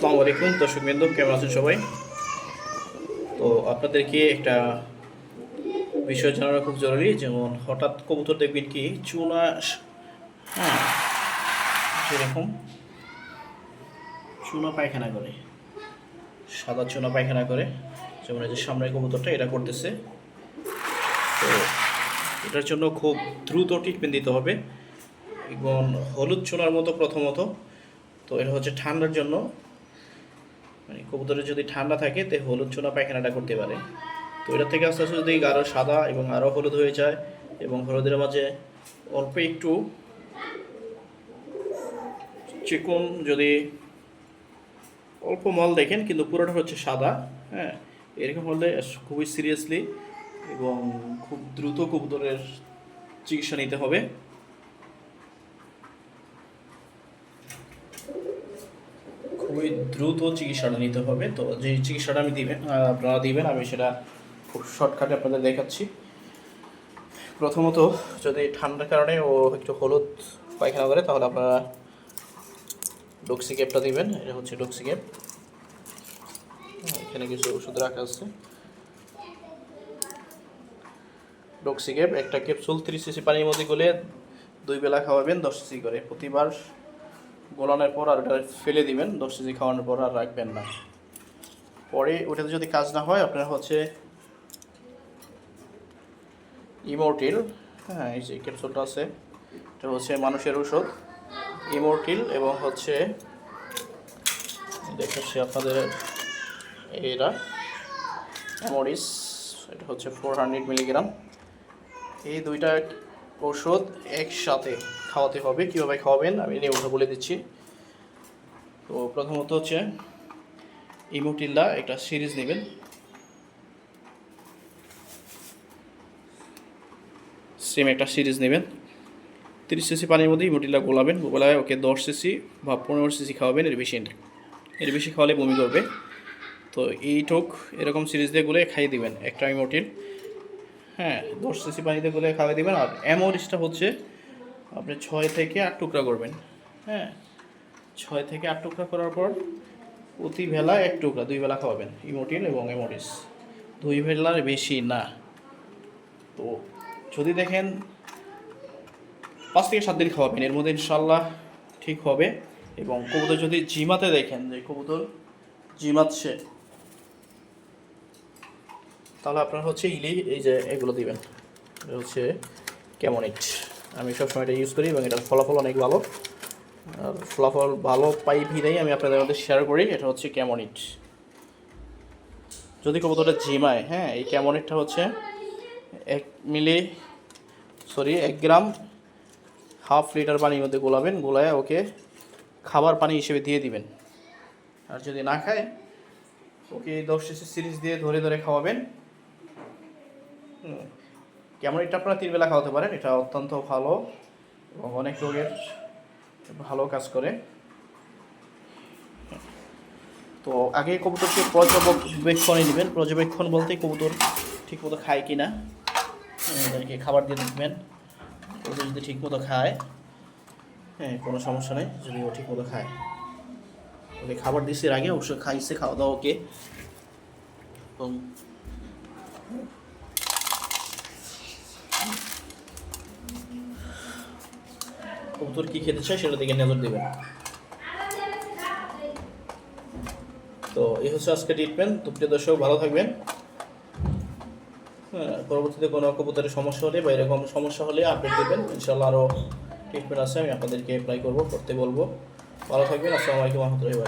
আসসালামু আলাইকুম, দর্শক বিন্দু, কেমন আছেন সবাই? তো আপনাদেরকে একটা বিষয় জানানো খুব জরুরি, যেমন হঠাৎ কবুতর দেখবেন কি, চুনা হ্যাঁ সেরকম। চুনা পায়খানা করে, সাদা চুনা পায়খানা করে, যেমন এই যে সামনের কবুতরটা, এটা করতেছে। তো এটার জন্য খুব দ্রুত ট্রিটমেন্ট দিতে হবে, এবং হলুদ চুনার মতো প্রথমত। তো এটা হচ্ছে ঠান্ডার জন্য। মানে কবুতরের যদি ঠান্ডা থাকে, তে হলুদ চুনা পায়খানাটা করতে পারে। তো এটা থেকে আস্তে আস্তে যদি আরও সাদা এবং আরও হলুদ হয়ে যায় এবং হলুদের মাঝে অল্প একটু চিকন যদি অল্প মল দেখেন, কিন্তু পুরোটা হচ্ছে সাদা হ্যাঁ? এরকম হলে খুবই সিরিয়াসলি এবং খুব দ্রুত কবুতরের চিকিৎসা নিতে হবে। খুবই দ্রুত চিকিৎসাটা নিতে হবে। তো যে চিকিৎসাটা আমি দিবেন আপনারা দিবেন, আমি সেটা খুব শর্টকাটে আপনাদের দেখাচ্ছি। প্রথমত যদি ঠান্ডার কারণে ও একটু হলুদ পায়খানা করে, তাহলে আপনারা ডক্সি ক্যাপটা দিবেন, এটা হচ্ছে ডক্সি ক্যাপ এখানে কিছু ওষুধ রাখা আছে। ডক্সি ক্যাপ একটা ক্যাপসুল তিরিশ সিসি পানির মধ্যে গলে দুই বেলা খাওয়াবেন, দশ সিসি করে প্রতিবার। গোলানোর পর আর ওটা ফেলে দিবেন, দশ কেজি খাওয়ানোর পর আর রাখবেন না। পরে ওটাতে যদি কাজ না হয়, আপনার হচ্ছে ইমোর্টিল হ্যাঁ এই যে ক্যাপসুলটা আছে, এটা হচ্ছে মানুষের ওষুধ ইমোর্টিল এবং হচ্ছে, দেখাচ্ছি আপনাদের এরা। অ্যামোরিস এটা হচ্ছে ফোর হান্ড্রেড মিলিগ্রাম এই দুইটা ওষুধ একসাথে খাওয়াতে হবে। কীভাবে খাওয়াবেন? আমি নিয়মটা বলে দিচ্ছি। তো প্রথমত হচ্ছে, ইমোটিল্লা একটা সিরিজ নেবেন। সেম একটা সিরিজ নেবেন। তিরিশ সিসি পানির মধ্যে ইমোটিল্লা গোলাবেন। গোলায় ওকে দশ সিসি বা পনেরো সিসি খাওয়াবেন, এর বেশি। এর বেশি খাওয়ালে বমি করবে। তো এই এইটুক এরকম সিরিজ দিয়ে গুলে খাইয়ে দিবেন। একটা ইমোটিল। হ্যাঁ দশ সিসি পানিতে গুলে খাওয়াই দিবেন। আর অ্যামোরিসটা হচ্ছে আপনি ছয় থেকে আট টুকরা করবেন। হ্যাঁ ছয় থেকে আট টুকরা করার পর প্রতি ভেলা এক টুকরা, দুই বেলা খাওয়াবেন, ইমোটিল এবং অ্যামোরিস দুই বেলার বেশি না। তো যদি দেখেন পাঁচ থেকে সাত দিন খাওয়াবেন, এর মধ্যে ইনশাল্লাহ ঠিক হবে। এবং কবুতর যদি জিমাতে দেখেন, যে কবুতর জিমাচ্ছে তাহলে আপনার হচ্ছে ইলি, এই যে এগুলো দিবেন। হচ্ছে ক্যামনিট। আমি সবসময় এটা ইউজ করি এবং এটার ফলাফল অনেক ভালো। আর ফলাফল ভালো পাই ভিড়েই আমি আপনাদের মধ্যে শেয়ার করি, এটা হচ্ছে ক্যামনিট। যদি কবুতরটা জিমায় হ্যাঁ এই ক্যামনিটটা হচ্ছে এক মিলি সরি এক গ্রাম হাফ লিটার পানির মধ্যে গোলাবেন, গোলায় ওকে খাবার পানি হিসেবে দিয়ে দিবেন। আর যদি না খায়, ওকে দশ সিরিজ দিয়ে ধরে ধরে খাওয়াবেন। কেমন এটা আপনারা তিন বেলা খাওয়াতে পারেন, এটা অত্যন্ত ভালো এবং অনেক রোগের ভালো কাজ করে। তো আগে কবুতরকে পর্যবেক্ষণে নেবেন। পর্যবেক্ষণ বলতে কবুতর ঠিকমতো খায় কি না এদেরকে খাবার দিয়ে দেখবেন। কবুতর যদি ঠিকমতো খায় হ্যাঁ কোনো সমস্যা নেই, যদি ও ঠিকমতো খায়। ওকে খাবার এর আগে, অবশ্যই খাইছে খাওয়া দাওয়া ওকে। এবং কবুতর কি খেতে চায় সেটা দিকে নজর দেবেন। তো এই হচ্ছে আজকে ট্রিটমেন্ট তো প্রিয় দর্শক, ভালো থাকবেন। হ্যাঁ পরবর্তীতে কোনো কবুতরের সমস্যা হলে বা এরকম সমস্যা হলে আপডেট দেবেন। ইনশাল্লাহ আরও ট্রিটমেন্ট আছে, আমি আপনাদেরকে অ্যাপ্লাই করব, করতে বলব। ভালো থাকবেন। আসসালামু আলাইকুম রহমতুল্লাহি